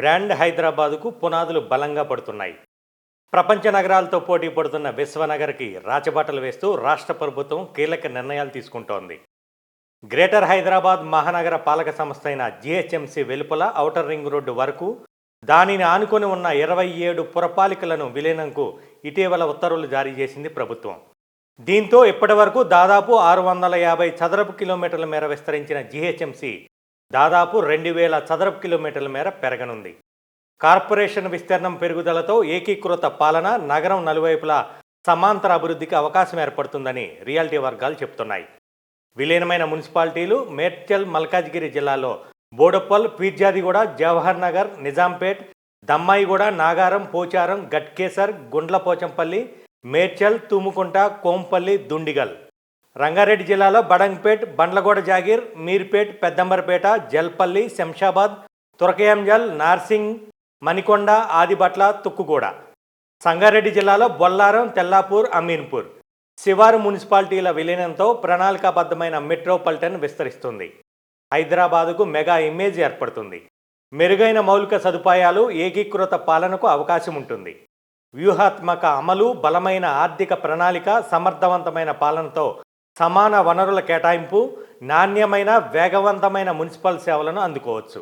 Brand హైదరాబాదుకు పునాదులు బలంగా పడుతున్నాయి. ప్రపంచ నగరాలతో పోటీ పడుతున్న విశ్వనగర్కి రాచబాటలు వేస్తూ రాష్ట్ర ప్రభుత్వం కీలక నిర్ణయాలు తీసుకుంటోంది. గ్రేటర్ హైదరాబాద్ మహానగర పాలక సంస్థ అయిన జిహెచ్ఎంసి వెలుపల ఔటర్ రింగ్ రోడ్డు వరకు దానిని ఆనుకొని ఉన్న ఇరవై ఏడు పురపాలికలను విలీనంకు ఇటీవల ఉత్తర్వులు జారీ చేసింది ప్రభుత్వం. దీంతో ఇప్పటి వరకు దాదాపు ఆరు వందల యాభై చదరపు కిలోమీటర్ల మేర విస్తరించిన జిహెచ్ఎంసి దాదాపు రెండు వేల చదరపు కిలోమీటర్ల మేర పెరగనుంది. కార్పొరేషన్ విస్తీర్ణం పెరుగుదలతో ఏకీకృత పాలన నగరం నలువైపులా సమాంతర అభివృద్ధికి అవకాశం ఏర్పడుతుందని రియాలిటీ వర్గాలు చెబుతున్నాయి. విలీనమైన మున్సిపాలిటీలు మేడ్చల్ మల్కాజ్గిరి జిల్లాలో బోడప్పల్ పీర్జాదిగూడ జవహర్ నగర్ నిజాంపేట్ దమ్మాయిగూడ నాగారం పోచారం గట్కేసర్ గుండ్లపోచంపల్లి మేడ్చల్ తుముకుంట కోంపల్లి దుండిగల్. రంగారెడ్డి జిల్లాలో బడంగ్పేట్ బండ్లగూడ జాగీర్ మీర్పేట్ పెద్దంబరపేట జల్పల్లి శంషాబాద్ తురకయాంజల్ నార్సింగ్ మణికొండ ఆదిబట్ల తుక్కుగూడ. సంగారెడ్డి జిల్లాలో బొల్లారం తెల్లాపూర్ అమీన్పూర్. శివారు మున్సిపాలిటీల విలీనంతో ప్రణాళికాబద్ధమైన మెట్రోపాలిటన్ విస్తరిస్తుంది. హైదరాబాదుకు మెగా ఇమేజ్ ఏర్పడుతుంది. మెరుగైన మౌలిక సదుపాయాలు ఏకీకృత పాలనకు అవకాశం ఉంటుంది వ్యూహాత్మక అమలు బలమైన ఆర్థిక ప్రణాళిక సమర్థవంతమైన పాలనతో సమాన వనరుల కేటాయింపు నాణ్యమైన వేగవంతమైన మున్సిపల్ సేవలను అందుకోవచ్చు.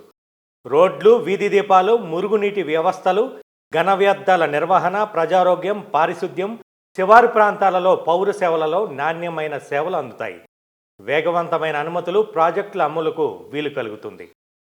రోడ్లు వీధి దీపాలు మురుగునీటి వ్యవస్థలు ఘన వ్యర్థాల నిర్వహణ ప్రజారోగ్యం పారిశుద్ధ్యం శివారు ప్రాంతాలలో పౌర సేవలలో నాణ్యమైన సేవలు అందుతాయి. వేగవంతమైన అనుమతులు ప్రాజెక్టుల అమలుకు వీలు కలుగుతుంది.